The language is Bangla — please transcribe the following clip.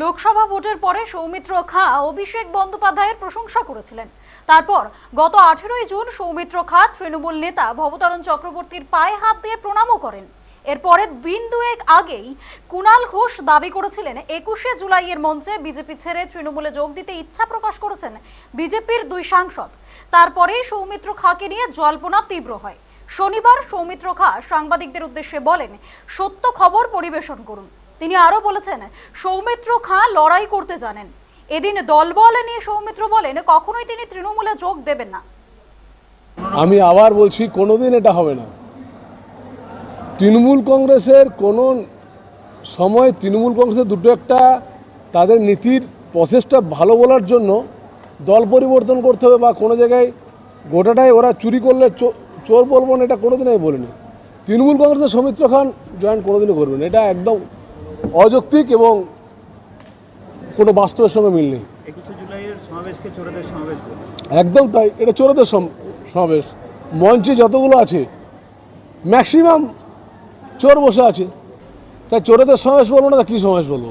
লোকসভা ভোটের পরে সৌমিত্র খা অভিষেক বন্দ্যোপাধ্যায়ের প্রশংসা করেছিলেন। তারপর গত আঠেরোই জুন সৌমিত্র খা তৃণমূল নেতা ভবতারণ চক্রবর্তীর পায়ে হাত দিয়ে প্রণামও করেন। এরপরে দিন দুয়েক আগেই কুণাল ঘোষ দাবি করেছিলেন, একুশে জুলাইয়ের মঞ্চে বিজেপি ছেড়ে তৃণমূলে যোগ দিতে ইচ্ছা প্রকাশ করেছেন বিজেপির দুই সাংসদ। তারপরেই সৌমিত্র খাকে নিয়ে জল্পনা তীব্র হয়। শনিবার সৌমিত্র খা সাংবাদিকদের উদ্দেশ্যে বলেন, সত্য খবর পরিবেশন করুন। তিনি আরও বলেছেন, সৌমিত্র খাঁ লড়াই করতে জানেন। এদিন দলবল নিয়ে সৌমিত্র বলেন, কখনোই তিনি তৃণমূলে যোগ দেবেন না। আমি আবার বলছি, কোনোদিন এটা হবে না। তৃণমূল কংগ্রেসের কোনো সময় তৃণমূল কংগ্রেসের দুটো একটা তাদের নীতির প্রচেষ্টা ভালো বলার জন্য দল পরিবর্তন করতে হবে বা কোনো জায়গায় গোটাটাই ওরা চুরি করলে চোর বলব না, এটা কোনোদিন আমি বলিনি। তৃণমূল কংগ্রেসের সৌমিত্র খান জয়েন কোনোদিনই করবেন এটা একদম অযৌক্তিক এবং কোনো বাস্তবের সঙ্গে মিল নেই। একদম তাই এটা চোরদের সমাবেশ। মঞ্চে যতগুলো আছে ম্যাক্সিমাম চোর বসে আছে। তাই চোরদের সমাবেশ বলব না তা কী সমাবেশ বলব?